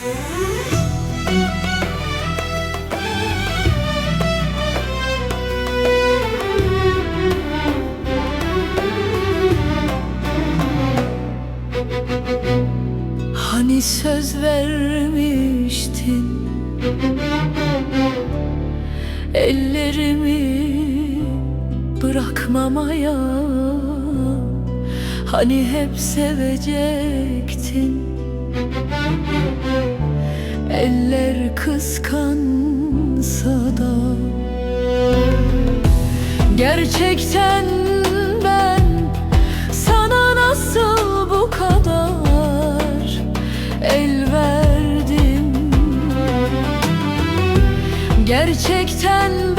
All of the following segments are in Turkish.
Hani söz vermiştin? Ellerimi bırakmamaya Hani hep sevecektin Eller kıskansa da Gerçekten ben sana nasıl bu kadar el verdim? Gerçekten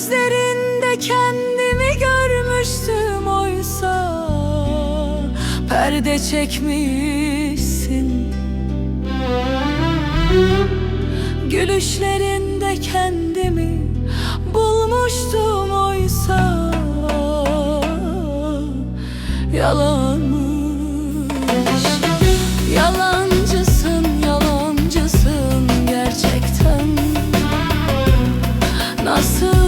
Gözlerinde kendimi görmüştüm oysa Perde çekmişsin. Gülüşlerinde kendimi bulmuştum oysa Yalanmış. Yalancısın, yalancısın gerçekten. Nasıl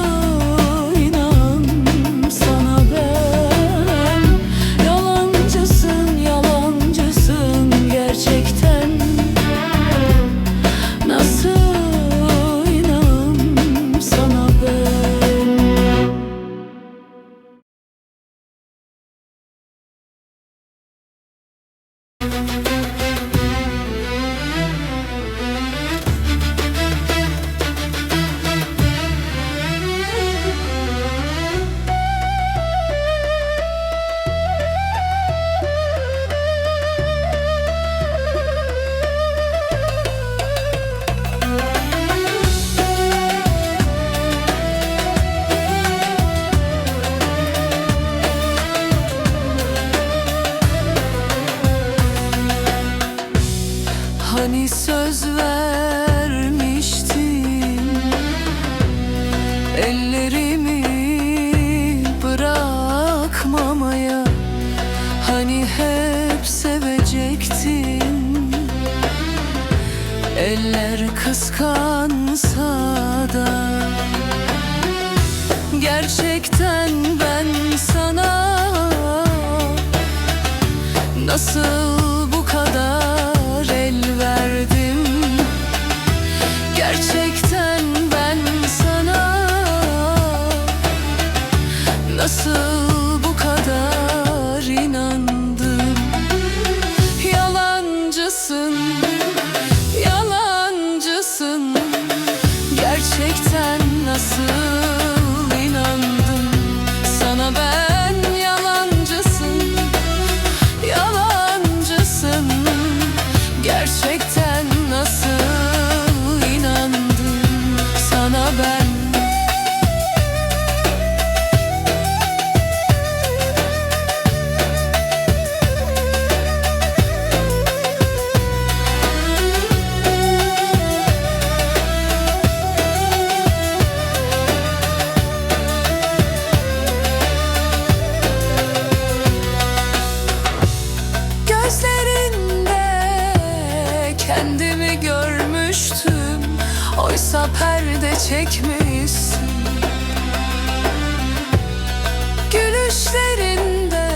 Hani söz vermiştin? Ellerimi bırakmamaya Hani hep sevecektin? Eller kıskansa çekmişsin. Gülüşlerinde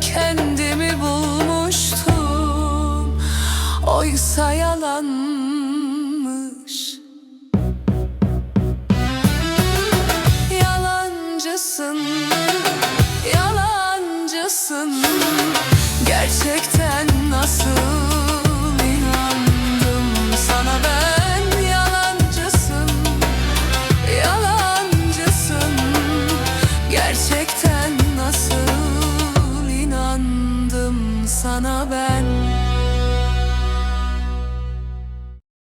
kendimi bulmuştum. Oysa yalanmış. Yalancısın, yalancısın. Gerçekten nasıl